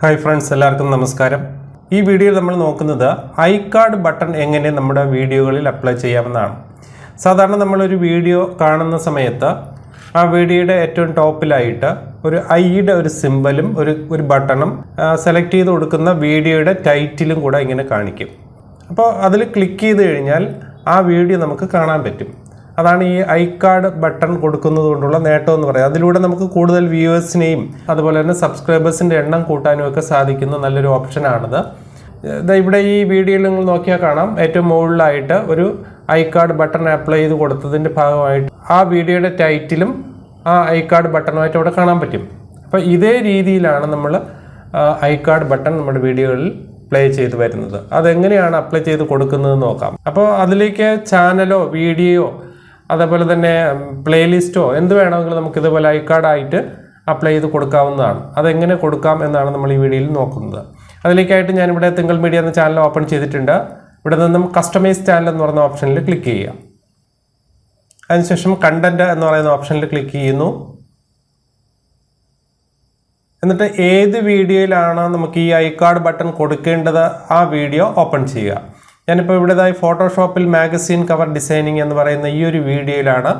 Hi friends എല്ലാവർക്കും നമസ്കാരം. ഈ വീഡിയോയിൽ നമ്മൾ നോക്കുന്നത് ഐ കാർഡ് ബട്ടൺ എങ്ങനെ നമ്മുടെ വീഡിയോകളിൽ അപ്ലൈ ചെയ്യാമെന്നാണ്. സാധാരണ നമ്മളൊരു വീഡിയോ കാണുന്ന സമയത്ത് ആ വീഡിയോയുടെ ഏറ്റവും ടോപ്പിലായിട്ട് ഒരു ഐയുടെ ഒരു സിമ്പലും ഒരു ഒരു ബട്ടണും സെലക്ട് ചെയ്ത് കൊടുക്കുന്ന വീഡിയോയുടെ ടൈറ്റിലും കൂടെ ഇങ്ങനെ കാണിക്കും. അപ്പോൾ അതിൽ ക്ലിക്ക് ചെയ്ത് കഴിഞ്ഞാൽ ആ വീഡിയോ നമുക്ക് കാണാൻ പറ്റും. അതാണ് ഈ ഐ കാർഡ് ബട്ടൺ കൊടുക്കുന്നത് കൊണ്ടുള്ള നേട്ടം എന്ന് പറയുന്നത്. അതിലൂടെ നമുക്ക് കൂടുതൽ വ്യൂവേഴ്സിനെയും അതുപോലെ തന്നെ സബ്സ്ക്രൈബേഴ്സിന്റെ എണ്ണം കൂട്ടാനും ഒക്കെ സാധിക്കുന്ന നല്ലൊരു ഓപ്ഷനാണിത്. ഇവിടെ ഈ വീഡിയോയിൽ നിങ്ങൾ നോക്കിയാൽ കാണാം. ഏറ്റവും മുകളിലായിട്ട് ഒരു ഐ കാർഡ് ബട്ടൺ അപ്ലൈ ചെയ്ത് കൊടുത്തതിന്റെ ഭാഗമായിട്ട് ആ വീഡിയോയുടെ ടൈറ്റിലും ആ ഐ കാർഡ് ബട്ടണുമായിട്ട് അവിടെ കാണാൻ പറ്റും. അപ്പോൾ ഇതേ രീതിയിലാണ് നമ്മൾ ഐ കാർഡ് ബട്ടൺ നമ്മുടെ വീഡിയോകളിൽ പ്ലേ ചെയ്ത് വരുന്നത്. അതെങ്ങനെയാണ് അപ്ലൈ ചെയ്ത് കൊടുക്കുന്നത് നോക്കാം. അപ്പോൾ അതിലേക്ക് ചാനലോ വീഡിയോ അതേപോലെ തന്നെ പ്ലേലിസ്റ്റോ എന്ത് വേണമെങ്കിലും നമുക്ക് ഇതുപോലെ ഐ കാർഡായിട്ട് അപ്ലൈ ചെയ്ത് കൊടുക്കാവുന്നതാണ്. അതെങ്ങനെ കൊടുക്കാം എന്നാണ് നമ്മൾ ഈ വീഡിയോയിൽ നോക്കുന്നത്. അതിലേക്കായിട്ട് ഞാനിവിടെ തിങ്കൾ മീഡിയ എന്ന ചാനൽ ഓപ്പൺ ചെയ്തിട്ടുണ്ട്. ഇവിടെ നിന്നും കസ്റ്റമൈസ് ചാനൽ എന്ന് പറയുന്ന ഓപ്ഷനിൽ ക്ലിക്ക് ചെയ്യുക. അതിനുശേഷം കണ്ടന്റ് എന്ന് പറയുന്ന ഓപ്ഷനിൽ ക്ലിക്ക് ചെയ്യുന്നു. എന്നിട്ട് ഏത് വീഡിയോയിലാണ് നമുക്ക് ഈ ഐ കാർഡ് ബട്ടൺ കൊടുക്കേണ്ടത് ആ വീഡിയോ ഓപ്പൺ ചെയ്യുക. ഞാനിപ്പോൾ ഇവിടേതായി ഫോട്ടോഷോപ്പിൽ മാഗസീൻ കവർ ഡിസൈനിങ് എന്ന് പറയുന്ന ഈ ഒരു വീഡിയോയിലാണ്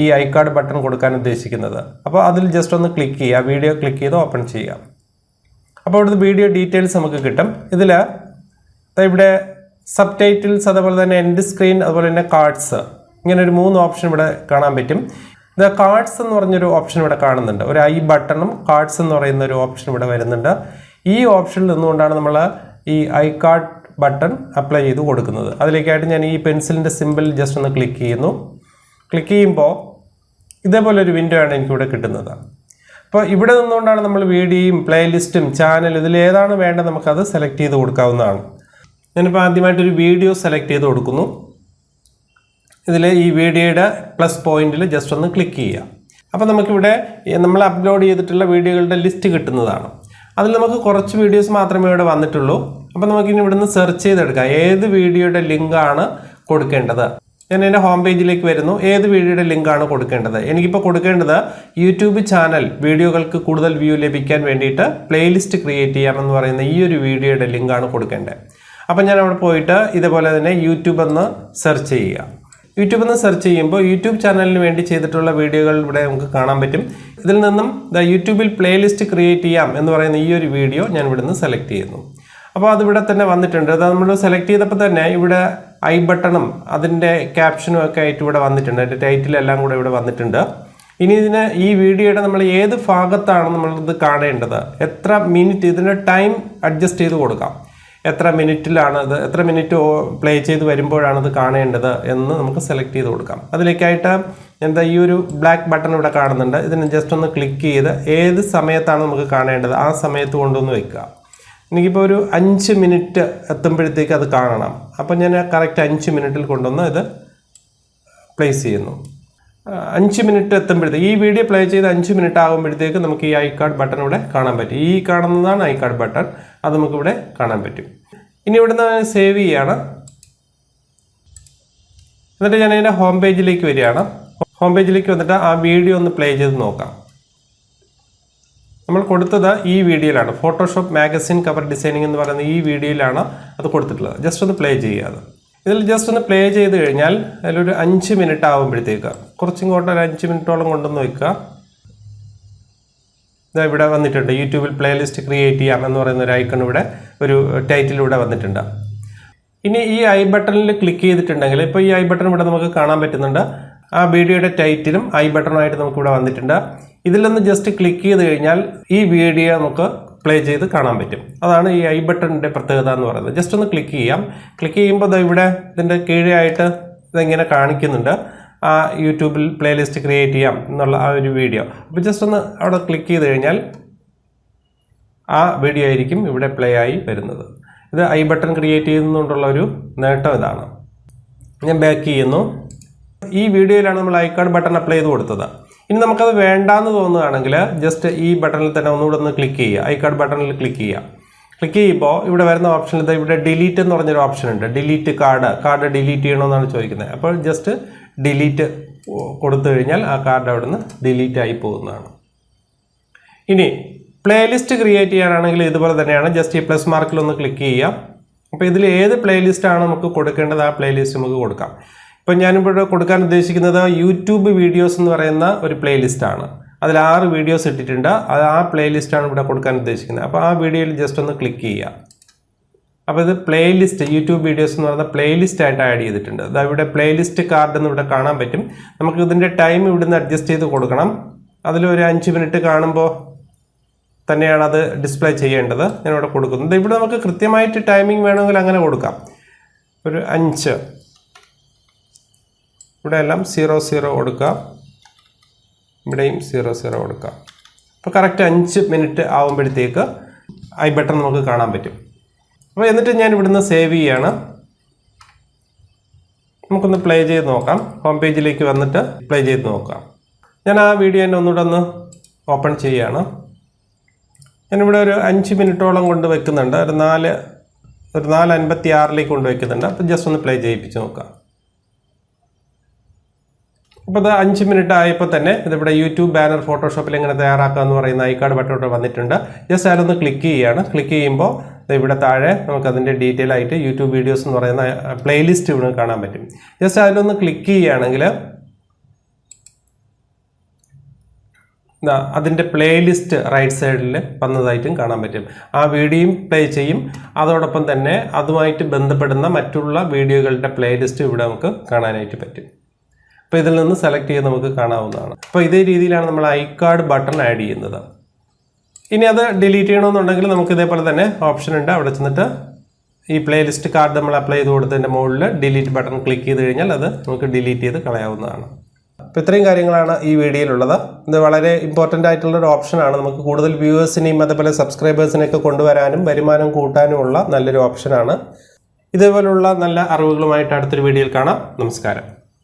ഈ ഐ കാർഡ് ബട്ടൺ കൊടുക്കാൻ ഉദ്ദേശിക്കുന്നത്. അപ്പോൾ അതിൽ ജസ്റ്റ് ഒന്ന് ക്ലിക്ക് ചെയ്യുക. വീഡിയോ ക്ലിക്ക് ചെയ്ത് ഓപ്പൺ ചെയ്യുക. അപ്പോൾ ഇവിടുത്തെ വീഡിയോ ഡീറ്റെയിൽസ് നമുക്ക് കിട്ടും. ഇതിൽ ഇവിടെ സബ് ടൈറ്റിൽസ് അതുപോലെ തന്നെ എൻഡ് സ്ക്രീൻ അതുപോലെ തന്നെ കാർഡ്സ് ഇങ്ങനെ ഒരു മൂന്ന് ഓപ്ഷൻ ഇവിടെ കാണാൻ പറ്റും. ഇത് കാർഡ്സ് എന്ന് പറഞ്ഞൊരു ഓപ്ഷൻ ഇവിടെ കാണുന്നുണ്ട്. ഒരു ഐ ബട്ടണും കാർഡ്സ് എന്ന് പറയുന്ന ഒരു ഓപ്ഷൻ ഇവിടെ വരുന്നുണ്ട്. ഈ ഓപ്ഷനിൽ നിന്നുകൊണ്ടാണ് നമ്മൾ ഈ ഐ കാർഡ് ബട്ടൺ അപ്ലൈ ചെയ്ത് കൊടുക്കുന്നത്. അതിലേക്കായിട്ട് ഞാൻ ഈ പെൻസിലിന്റെ സിമ്പിൾ ജസ്റ്റ് ഒന്ന് ക്ലിക്ക് ചെയ്യുന്നു. ക്ലിക്ക് ചെയ്യുമ്പോൾ ഇതേപോലെ ഒരു വിൻഡോ ആണ് എനിക്കിവിടെ കിട്ടുന്നത്. അപ്പോൾ ഇവിടെ നിന്നുകൊണ്ടാണ് നമ്മൾ വീഡിയോയും പ്ലേലിസ്റ്റും ചാനൽ ഇതിൽ ഏതാണ് വേണ്ടത് നമുക്കത് സെലക്ട് ചെയ്ത് കൊടുക്കാവുന്നതാണ്. ഞാനിപ്പോൾ ആദ്യമായിട്ടൊരു വീഡിയോ സെലക്ട് ചെയ്ത് കൊടുക്കുന്നു. ഇതിൽ ഈ വീഡിയോയുടെ പ്ലസ് പോയിന്റിൽ ജസ്റ്റ് ഒന്ന് ക്ലിക്ക് ചെയ്യുക. അപ്പോൾ നമുക്കിവിടെ നമ്മൾ അപ്ലോഡ് ചെയ്തിട്ടുള്ള വീഡിയോകളുടെ ലിസ്റ്റ് കിട്ടുന്നതാണ്. അതിൽ നമുക്ക് കുറച്ച് വീഡിയോസ് മാത്രമേ ഇവിടെ വന്നിട്ടുള്ളൂ. അപ്പോൾ നമുക്കിനി ഇവിടുന്ന് സെർച്ച് ചെയ്തെടുക്കാം. ഏത് വീഡിയോയുടെ ലിങ്കാണ് കൊടുക്കേണ്ടത്? ഞാൻ എന്റെ ഹോം പേജിലേക്ക് വരുന്നു. ഏത് വീഡിയോയുടെ ലിങ്കാണ് കൊടുക്കേണ്ടത്? എനിക്കിപ്പോൾ കൊടുക്കേണ്ടത് യൂട്യൂബ് ചാനൽ വീഡിയോകൾക്ക് കൂടുതൽ വ്യൂ ലഭിക്കാൻ വേണ്ടിയിട്ട് പ്ലേലിസ്റ്റ് ക്രിയേറ്റ് ചെയ്യാമെന്ന് പറയുന്ന ഈ ഒരു വീഡിയോയുടെ ലിങ്കാണ് കൊടുക്കേണ്ടത്. അപ്പം ഞാൻ അവിടെ പോയിട്ട് ഇതേപോലെ തന്നെ യൂട്യൂബ് എന്ന് സെർച്ച് ചെയ്യുക. യൂട്യൂബ് എന്ന് സെർച്ച് ചെയ്യുമ്പോൾ യൂട്യൂബ് ചാനലിന് വേണ്ടി ചെയ്തിട്ടുള്ള വീഡിയോകൾ ഇവിടെ നമുക്ക് കാണാൻ പറ്റും. ഇതിൽ നിന്നും ദ യൂട്യൂബിൽ പ്ലേലിസ്റ്റ് ക്രിയേറ്റ് ചെയ്യാം എന്ന് പറയുന്ന ഈ ഒരു വീഡിയോ ഞാൻ ഇവിടുന്ന് സെലക്ട് ചെയ്യുന്നു. അപ്പോൾ അതിവിടെ തന്നെ വന്നിട്ടുണ്ട്. അത് നമ്മൾ സെലക്ട് ചെയ്തപ്പോൾ തന്നെ ഇവിടെ ഐ ബട്ടണും അതിന്റെ ക്യാപ്ഷനും ഒക്കെ ആയിട്ട് ഇവിടെ വന്നിട്ടുണ്ട്. അതിന്റെ ടൈറ്റിലെല്ലാം കൂടെ ഇവിടെ വന്നിട്ടുണ്ട്. ഇനി ഇതിന് ഈ വീഡിയോയുടെ നമ്മൾ ഏത് ഭാഗത്താണ് നമ്മളിത് കാണേണ്ടത്? എത്ര മിനിറ്റ് ഇതിന്റെ ടൈം അഡ്ജസ്റ്റ് ചെയ്ത് കൊടുക്കാം. എത്ര മിനിറ്റിലാണ് എത്ര മിനിറ്റ് പ്ലേ ചെയ്ത് വരുമ്പോഴാണ് ഇത് കാണേണ്ടത് എന്ന് നമുക്ക് സെലക്ട് ചെയ്ത് കൊടുക്കാം. അതിലേക്കായിട്ട് എന്താ ഈ ഒരു ബ്ലാക്ക് ബട്ടൺ ഇവിടെ കാണുന്നുണ്ട്. ഇതിന് ജസ്റ്റ് ഒന്ന് ക്ലിക്ക് ചെയ്ത് ഏത് സമയത്താണ് നമുക്ക് കാണേണ്ടത്? ആ സമയത്ത് കൊണ്ടുവന്ന് വെക്കുക. എനിക്കിപ്പോൾ ഒരു അഞ്ച് മിനിറ്റ് എത്തുമ്പോഴത്തേക്ക് അത് കാണണം. അപ്പം ഞാൻ കറക്റ്റ് അഞ്ച് മിനിറ്റിൽ കൊണ്ടുവന്ന് ഇത് പ്ലേസ് ചെയ്യുന്നു. അഞ്ച് മിനിറ്റ് എത്തുമ്പോഴത്തേക്ക് ഈ വീഡിയോ പ്ലേ ചെയ്ത് അഞ്ച് മിനിറ്റ് ആകുമ്പോഴത്തേക്ക് നമുക്ക് ഈ ഐ കാർഡ് ബട്ടൺ ഇവിടെ കാണാൻ പറ്റും. ഈ കാണുന്നതാണ് ഐ കാർഡ് ബട്ടൺ അത് നമുക്കിവിടെ കാണാൻ പറ്റും. ഇനി ഇവിടുന്ന് സേവ് ചെയ്യാണ്. എന്നിട്ട് ഞാൻ അതിന്റെ ഹോം പേജിലേക്ക് വരികയാണ്. ഹോം പേജിലേക്ക് വന്നിട്ട് ആ വീഡിയോ ഒന്ന് പ്ലേ ചെയ്ത് നോക്കാം. നമ്മൾ കൊടുത്തത് ഈ വീഡിയോയിലാണ്. ഫോട്ടോഷോപ്പ് മാഗസിൻ കവർ ഡിസൈനിങ് എന്ന് പറയുന്ന ഈ വീഡിയോയിലാണ് അത് കൊടുത്തിട്ടുള്ളത്. ജസ്റ്റ് ഒന്ന് പ്ലേ ചെയ്യാതെ ഇതിൽ ജസ്റ്റ് ഒന്ന് പ്ലേ ചെയ്ത് കഴിഞ്ഞാൽ അതിലൊരു അഞ്ച് മിനിറ്റ് ആകുമ്പോഴത്തേക്ക് കുറച്ചിങ്ങോട്ട് ഒരു അഞ്ച് മിനിറ്റോളം കൊണ്ടുവന്ന് വയ്ക്കുക ഇതാ ഇവിടെ വന്നിട്ടുണ്ട്. യൂട്യൂബിൽ പ്ലേലിസ്റ്റ് ക്രിയേറ്റ് ചെയ്യാം എന്ന് പറയുന്ന ഒരു ഐക്കൺ ഇവിടെ ഒരു ടൈറ്റിലൂടെ വന്നിട്ടുണ്ട്. ഇനി ഈ ഐ ബട്ടണിൽ ക്ലിക്ക് ചെയ്തിട്ടുണ്ടെങ്കിൽ ഇപ്പോൾ ഈ ഐ ബട്ടൺ ഇവിടെ നമുക്ക് കാണാൻ പറ്റുന്നുണ്ട്. ആ വീഡിയോയുടെ ടൈറ്റിലും ഐ ബട്ടണായിട്ട് നമുക്കിവിടെ വന്നിട്ടുണ്ട്. ഇതിലൊന്ന് ജസ്റ്റ് ക്ലിക്ക് ചെയ്ത് കഴിഞ്ഞാൽ ഈ വീഡിയോ നമുക്ക് പ്ലേ ചെയ്ത് കാണാൻ പറ്റും. അതാണ് ഈ ഐ ബട്ടണിന്റെ പ്രത്യേകത എന്ന് പറയുന്നത്. ജസ്റ്റ് ഒന്ന് ക്ലിക്ക് ചെയ്യാം. ക്ലിക്ക് ചെയ്യുമ്പോൾ ഇവിടെ ഇതിന്റെ കീഴായിട്ട് ഇതിങ്ങനെ കാണിക്കുന്നുണ്ട്. ആ യൂട്യൂബിൽ പ്ലേലിസ്റ്റ് ക്രിയേറ്റ് ചെയ്യാം എന്നുള്ള ആ ഒരു വീഡിയോ. അപ്പോൾ ജസ്റ്റ് ഒന്ന് അവിടെ ക്ലിക്ക് ചെയ്ത് കഴിഞ്ഞാൽ ആ വീഡിയോ ആയിരിക്കും ഇവിടെ പ്ലേ ആയി വരുന്നത്. ഇത് ഐ ബട്ടൺ ക്രിയേറ്റ് ചെയ്യുന്നതുകൊണ്ടുള്ള ഒരു നേട്ടം ഇതാണ്. ഞാൻ ബാക്ക് ചെയ്യുന്നു. ഈ വീഡിയോയിലാണ് നമ്മൾ ഐ കാർഡ് ബട്ടൺ അപ്ലൈ ചെയ്ത് കൊടുത്തത്. ഇനി നമുക്കത് വേണ്ടാന്ന് തോന്നുകയാണെങ്കിൽ ജസ്റ്റ് ഈ ബട്ടണിൽ തന്നെ ഒന്നുകൂടെ ഒന്ന് ക്ലിക്ക് ചെയ്യുക. ഐ കാർഡ് ബട്ടണിൽ ക്ലിക്ക് ചെയ്യുക. ക്ലിക്ക് ചെയ്യുമ്പോൾ ഇവിടെ വരുന്ന ഓപ്ഷനിൽ ഇത് ഇവിടെ ഡിലീറ്റ് എന്ന് പറഞ്ഞൊരു ഓപ്ഷൻ ഉണ്ട്. ഡിലീറ്റ് കാർഡ് കാർഡ് ഡിലീറ്റ് ചെയ്യണമെന്നാണ് ചോദിക്കുന്നത്. അപ്പോൾ ജസ്റ്റ് ഡിലീറ്റ് കൊടുത്തു കഴിഞ്ഞാൽ ആ കാർഡ് അവിടെ നിന്ന് ഡിലീറ്റ് ആയി പോകുന്നതാണ്. ഇനി പ്ലേലിസ്റ്റ് ക്രിയേറ്റ് ചെയ്യാനാണെങ്കിൽ ഇതുപോലെ തന്നെയാണ്. ജസ്റ്റ് ഈ പ്ലസ് മാർക്കിൽ ഒന്ന് ക്ലിക്ക് ചെയ്യുക. അപ്പോൾ ഇതിൽ ഏത് പ്ലേലിസ്റ്റ് ആണ് നമുക്ക് കൊടുക്കേണ്ടത് ആ പ്ലേലിസ്റ്റ് നമുക്ക് കൊടുക്കാം. ഇപ്പം ഞാനിവിടെ കൊടുക്കാൻ ഉദ്ദേശിക്കുന്നത് യൂട്യൂബ് വീഡിയോസ് എന്ന് പറയുന്ന ഒരു പ്ലേലിസ്റ്റ് ആണ്. അതിൽ ആറ് വീഡിയോസ് ഇട്ടിട്ടുണ്ട്. അത് ആ പ്ലേലിസ്റ്റാണ് ഇവിടെ കൊടുക്കാൻ ഉദ്ദേശിക്കുന്നത്. അപ്പോൾ ആ വീഡിയോയിൽ ജസ്റ്റ് ഒന്ന് ക്ലിക്ക് ചെയ്യുക. അപ്പോൾ ഇത് പ്ലേലിസ്റ്റ് യൂട്യൂബ് വീഡിയോസ് എന്ന് പറയുന്ന പ്ലേലിസ്റ്റ് ആയിട്ട് ആഡ് ചെയ്തിട്ടുണ്ട്. അത് ഇവിടെ പ്ലേലിസ്റ്റ് കാർഡ് എന്ന് ഇവിടെ കാണാൻ പറ്റും. നമുക്ക് ഇതിന്റെ ടൈം ഇവിടുന്ന് അഡ്ജസ്റ്റ് ചെയ്ത് കൊടുക്കണം. അതിലൊരു അഞ്ച് മിനിറ്റ് കാണുമ്പോൾ തന്നെയാണ് അത് ഡിസ്പ്ലേ ചെയ്യേണ്ടത്. ഞാനിവിടെ കൊടുക്കുന്നത് ഇവിടെ നമുക്ക് കൃത്യമായിട്ട് ടൈമിംഗ് വേണമെങ്കിൽ അങ്ങനെ കൊടുക്കാം. ഒരു അഞ്ച് ഇവിടെ എല്ലാം സീറോ സീറോ കൊടുക്കുക ഇവിടെയും സീറോ സീറോ കൊടുക്കുക അപ്പോൾ കറക്റ്റ് അഞ്ച് മിനിറ്റ് ആകുമ്പോഴത്തേക്ക് ഐ ബട്ടൺ നമുക്ക് കാണാൻ പറ്റും. അപ്പോൾ എന്നിട്ട് ഞാൻ ഇവിടുന്ന് സേവ് ചെയ്യാണ്. നമുക്കൊന്ന് പ്ലേ ചെയ്ത് നോക്കാം. ഹോം പേജിലേക്ക് വന്നിട്ട് പ്ലേ ചെയ്ത് നോക്കാം. ഞാൻ ആ വീഡിയോ തന്നെ ഒന്നുകൂടെ ഒന്ന് ഓപ്പൺ ചെയ്യുകയാണ് ഞാനിവിടെ ഒരു അഞ്ച് മിനിറ്റോളം കൊണ്ട് വെക്കുന്നുണ്ട്. ഒരു നാല് ഒരു നാല് അൻപത്തി ആറിലേക്ക് കൊണ്ട് വെക്കുന്നുണ്ട്. അപ്പോൾ ജസ്റ്റ് ഒന്ന് പ്ലേ ചെയ്യിപ്പിച്ച് നോക്കാം. അപ്പോൾ ഇത് അഞ്ച് മിനിറ്റ് ആയപ്പോൾ തന്നെ ഇതിവിടെ യൂട്യൂബ് ബാനർ ഫോട്ടോഷോപ്പിൽ എങ്ങനെ തയ്യാറാക്കുക എന്ന് പറയുന്ന ഐ കാർഡ് ബട്ടൺ വന്നിട്ടുണ്ട്. ജസ്റ്റ് അതിലൊന്ന് ക്ലിക്ക് ചെയ്യുകയാണ് ക്ലിക്ക് ചെയ്യുമ്പോൾ ഇവിടെ താഴെ നമുക്ക് അതിന്റെ ഡീറ്റെയിൽ ആയിട്ട് യൂട്യൂബ് വീഡിയോസ് എന്ന് പറയുന്ന പ്ലേലിസ്റ്റ് ഇവിടെ കാണാൻ പറ്റും. ജസ്റ്റ് അതിലൊന്ന് ക്ലിക്ക് ചെയ്യുകയാണെങ്കിൽ അതിന്റെ പ്ലേലിസ്റ്റ് റൈറ്റ് സൈഡിൽ വന്നതായിട്ടും കാണാൻ പറ്റും. ആ വീഡിയോയും പ്ലേ ചെയ്യും. അതോടൊപ്പം തന്നെ അതുമായിട്ട് ബന്ധപ്പെടുന്ന മറ്റുള്ള വീഡിയോകളുടെ പ്ലേലിസ്റ്റ് ഇവിടെ നമുക്ക് കാണാനായിട്ട് പറ്റും. അപ്പോൾ ഇതിൽ നിന്ന് സെലക്ട് ചെയ്ത് നമുക്ക് കാണാവുന്നതാണ്. അപ്പോൾ ഇതേ രീതിയിലാണ് നമ്മൾ ഐ കാർഡ് ബട്ടൺ ആഡ് ചെയ്യുന്നത്. ഇനി അത് ഡിലീറ്റ് ചെയ്യണമെന്നുണ്ടെങ്കിൽ നമുക്ക് ഇതേപോലെ തന്നെ ഓപ്ഷൻ ഉണ്ട്. അവിടെ ചെന്നിട്ട് ഈ പ്ലേലിസ്റ്റ് കാർഡ് നമ്മൾ അപ്ലൈ ചെയ്ത് കൊടുത്തതിന്റെ മുകളിൽ ഡിലീറ്റ് ബട്ടൺ ക്ലിക്ക് ചെയ്ത് കഴിഞ്ഞാൽ അത് നമുക്ക് ഡിലീറ്റ് ചെയ്ത് കളയാവുന്നതാണ്. അപ്പോൾ ഇത്രയും കാര്യങ്ങളാണ് ഈ വീഡിയോയിലുള്ളത്. ഇത് വളരെ ഇമ്പോർട്ടന്റ് ആയിട്ടുള്ള ഒരു ഓപ്ഷനാണ് നമുക്ക് കൂടുതൽ വ്യൂവേഴ്സിനെയും അതേപോലെ സബ്സ്ക്രൈബേഴ്സിനെയൊക്കെ കൊണ്ടുവരാനും വരുമാനം കൂട്ടാനുമുള്ള നല്ലൊരു ഓപ്ഷനാണ് ഇതേപോലുള്ള നല്ല അറിവുകളുമായിട്ട് അടുത്തൊരു വീഡിയോയിൽ കാണാം. നമസ്കാരം.